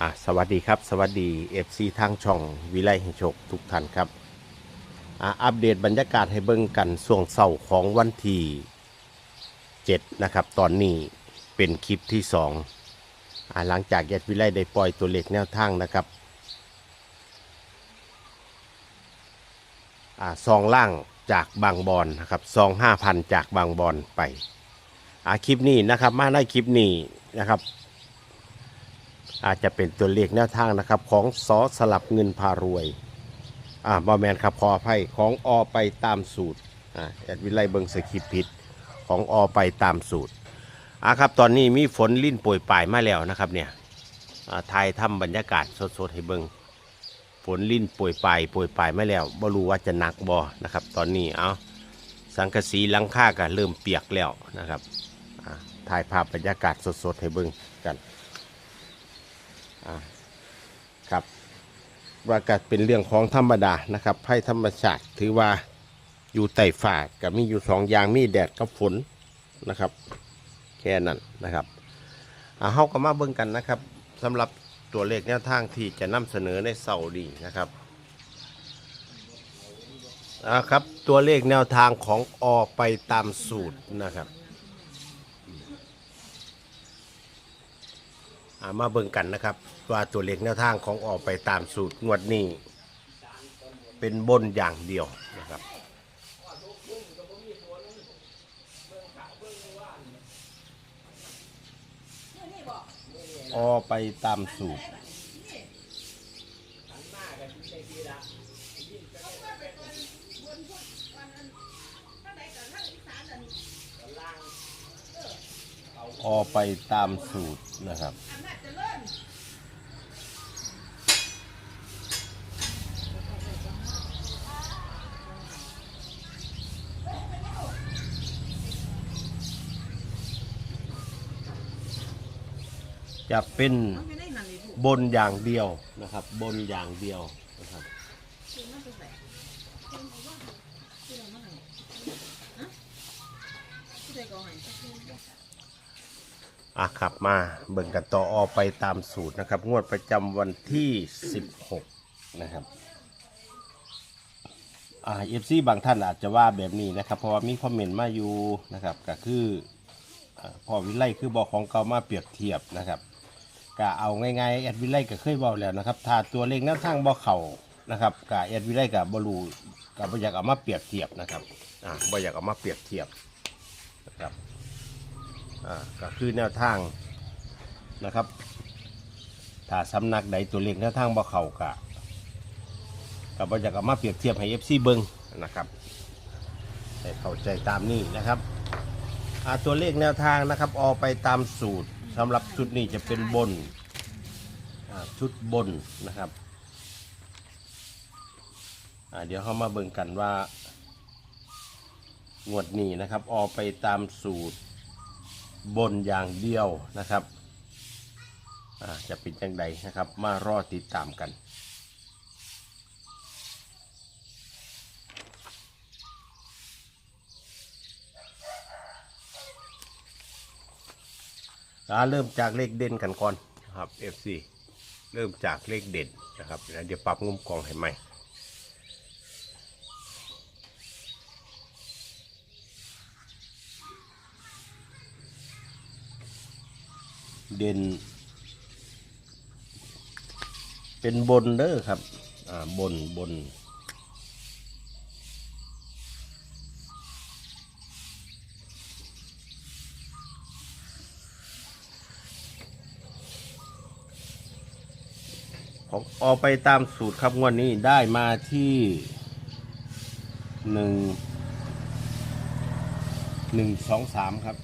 อะสวัสดีครับ สวัสดี FC ทางช่องวิไลห่งโชคทุกท่านครับอะอัปเดตบรรยากาศให้เบิ่งกันช่วงเสาร์ของวันที่7นะครับตอนนี้เป็นคลิปที่2อะหลังจากแยดวิไลได้ปล่อยตัวเลขแนวทางนะครับอ่าซองล่างจากบางบอนนะครับซองห้าพันจากบางบอนไปอ่าคลิปนี้นะครับมาในคลิปนี้นะครับ อาจจะเป็นตัวเลขแนวทางนะครับของสอสลับเงินพารวยอ่าบอแมนครับขออภัยของอไปตามสูตรอ่าแอดวิไลเบิงสคริปผิดของอไปตามสูตรอ่าครับตอนนี้มีฝนลิ้นป่วยปลายมาแล้วนะครับเนี่ยอ่าไทยทำบรรยากาศสดๆให้เบิงฝนลิ้นป่วยปลายป่วยปลายมาแล้วบ่รู้ว่าจะหนักบ่นะครับ ตอนนี้เอาสังกะสีหลังคาก็เริ่มเปียกแล้วนะครับอ่าถ่ายภาพบรรยากาศสดๆให้เบิงกัน ครับว่าก็เป็นเรื่องของธรรมดานะครับภัยธรรมชาติถือว่าอยู่ใต้ฝ่ากับมีอยู่สองอย่างมีแดดกับฝนนะครับ แค่นั้นนะครับอ่าเฮาก็มาเบิ่งกันนะครับสำหรับตัวเลขแนวทางที่จะนำเสนอในเสาร์ดีนะครับอ่าครับ ตัวเลขแนวทางของอไปตามสูตรนะครับ อ่ามาเบิ่งกันนะครับ ว่าตัวเลขแนวทางของออกไปตามสูตรงวดนี้ เป็นบนอย่างเดียวนะครับ ออกไปตามสูตร ออไปตามสูตรนะครับ จะเป็นบนอย่างเดียวนะครับ บนอย่างเดียวนะครับ อะขับมาเบิ่งกันต่อออกไปตามสูตรนะครับ งวดประจำวันที่ 16 นะครับอ่าเอฟซีบางท่านอาจจะว่าแบบนี้นะครับ เพราะว่ามีคอมเมนต์มาอยู่นะครับก็คืออ่าพอวิไลคือบอกของเก่ามาเปรียบเทียบนะครับก็เอาง่ายๆแอดวิไลก็เคยบอกแล้วนะครับถ้าตัวเลขแนวทางบ่เข่านะครับกับแอดวิไลกับบรูกับบ่อยากเอามาเปรียบเทียบนะครับอ่าบ่อยากเอามาเปรียบเทียบนะครับ อ่าก็คือแนวทางนะครับถ้าสำนักใดตัวเลขแนวทางบ่เข่ากะกับบ่อยากมาเปรียบเทียบให้ FC เบิงนะครับให้เข้าใจตามนี้นะครับอ่าตัวเลขแนวทางนะครับออกไปตามสูตรสำหรับชุดนี้จะเป็นบนอ่าชุดบนนะครับอ่าเดี๋ยวเข้ามาเบิ่งกันว่างวดนี้นะครับออกไปตามสูตร บนอย่างเดียวนะครับจะเป็นจังใดนะครับ มารอติดตามกันอ่าเริ่มจากเลขเด่นกันก่อนนะครับ FC เริ่มจากเลขเด่นนะครับเดี๋ยวปรับงุมกล่องให้ใหม่ เด่น เป็นบนเด้อครับ อ่าบนบนผมออกไปตามสูตรครับงวดนี้ได้มาที่หนึ่งหนึ่งสองสามครับ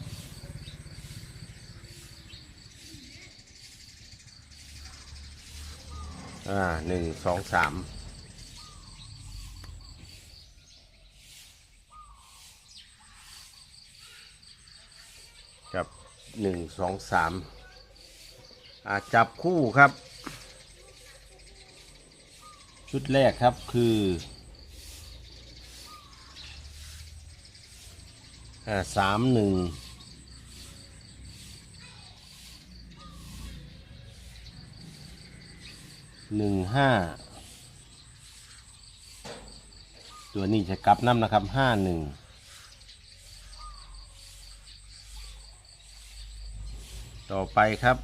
อ่าหนึ่งสองสามกับหนึ่งสองสามอาจับคู่ครับ ชุดแรกครับคือสามหนึ่ง หนึ่งห้าตัวนี้จะกลับน้ำนะครับห้าหนึ่งต่อไปครับ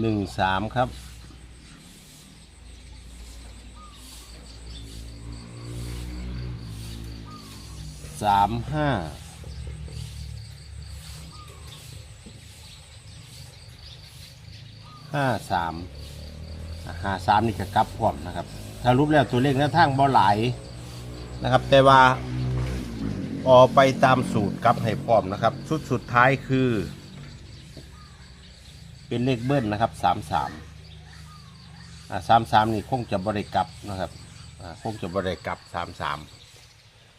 หนึ่งสามครับ สามห้า ห้าสามห้าสามนี่ก็กลับพร้อมนะครับถ้ารูปแล้วตัวเลขแนวทางบ่หลายนะครับ แต่ว่าออกไปตามสูตรกลับให้พร้อมนะครับ ชุดสุดท้ายคือ เป็นเลขเบิ้ลนะครับสามสามสามสามนี่คงจะบริกลับนะครับคงจะบริกลับสามสาม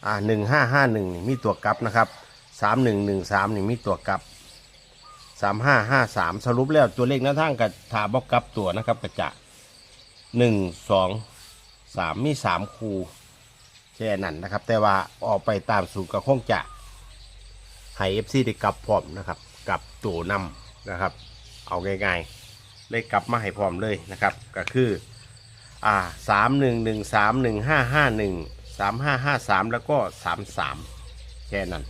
อ่าหนึ่งห้าห้าหนึ่งนี่มีตัวกลับนะครับสามหนึ่งหนึ่งสามนี่มีตัวกลับ สามห้าห้าสามสรุปแล้วตัวเลขหน้าทางกับถาบอกกลับตัวนะครับกระจะหนึ่งสองสามมีสามคูแค่นั้นนะครับ แต่ว่าออกไปตามสูตรก็คงจะให้เอฟซีได้กลับพร้อมนะครับกลับตัวนำนะครับ เอาง่ายๆเลยกลับมาให้พร้อมเลยนะครับ ก็คืออ่าสามหนึ่งหนึ่งสามหนึ่งห้าห้าหนึ่งสามห้าห้าสามแล้วก็สามสามแค่นั้น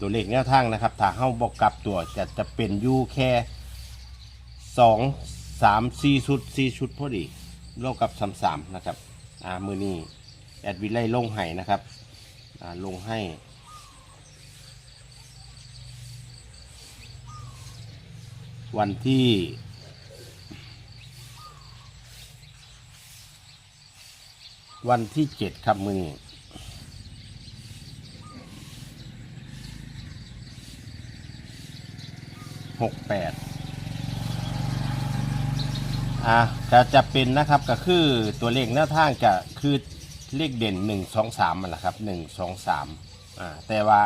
ตัวเลขแนวทางนะครับ ถ้าเข้าบอกกลับตัวจะจะเป็นอยูแค่สองสามสี่ชุดสี่ชุดพอดีโลกกับสามสามนะครับอ่ามือนี้แอดวิไลลงให้นะครับอ่าลงให้วันที่ วันที่เจ็ดครับมือนี้ หกแปดอะจะจะเป็นนะครับก็คือตัวเลขหน้าทางจะคือเลขเด่นหนึ่งสองสามมันแหละครับหนึ่งสองสามอ่าแต่ว่า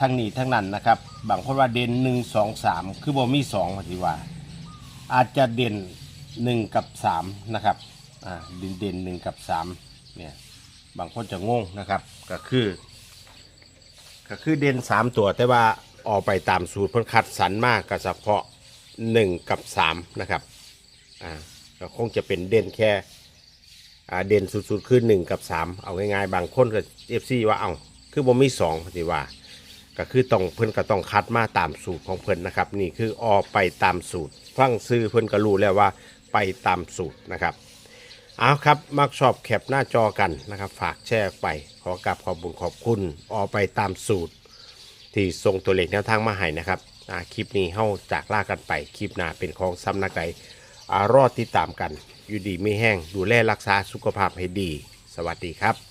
ทั้งนี้ทั้งนั้นนะครับ บางคนว่าเด่นหนึ่งสองสามคือบ่มีสองพอดีว่า อาจจะเด่นหนึ่งกับสามนะครับอ่าเด่นเด่นหนึ่งกับสามเนี่ยบางคนจะงงนะครับก็คือ ก็คือเด่นสามตัวแต่ว่า ออกไปตามสูตรเพิ่นคัดสรรมากก็เฉพาะหนึ่งกับสามนะครับอ่าก็คงจะเป็นเด่นแค่อ่าเด่นสุดๆ คือหนึ่งกับสามเอาง่ายๆ บางคนก็เอฟซีว่าเอาคือบ่มีสองพอดีว่า ก็คือต้องเพิ่นก็ต้องคัดมาตามสูตรของเพิ่นนะครับ นี่คือออกไปตามสูตร ฟังซื้อเพิ่นก็รู้แล้วว่าไปตามสูตรนะครับเอาครับมักชอบแคปหน้าจอกันนะครับ ฝากแชร์ไปขอกราบขอบบุญขอบคุณออกไปตามสูตร ที่ส่งตัวเลขแนวทางมาให้นะครับคลิปนี้เข้าจากล่ากันไป คลิปหน้าเป็นของซ้ำนักใดอ่รอดติดตามกัน อยู่ดีไม่แห้งดูแลรักษาสุขภาพให้ดี สวัสดีครับ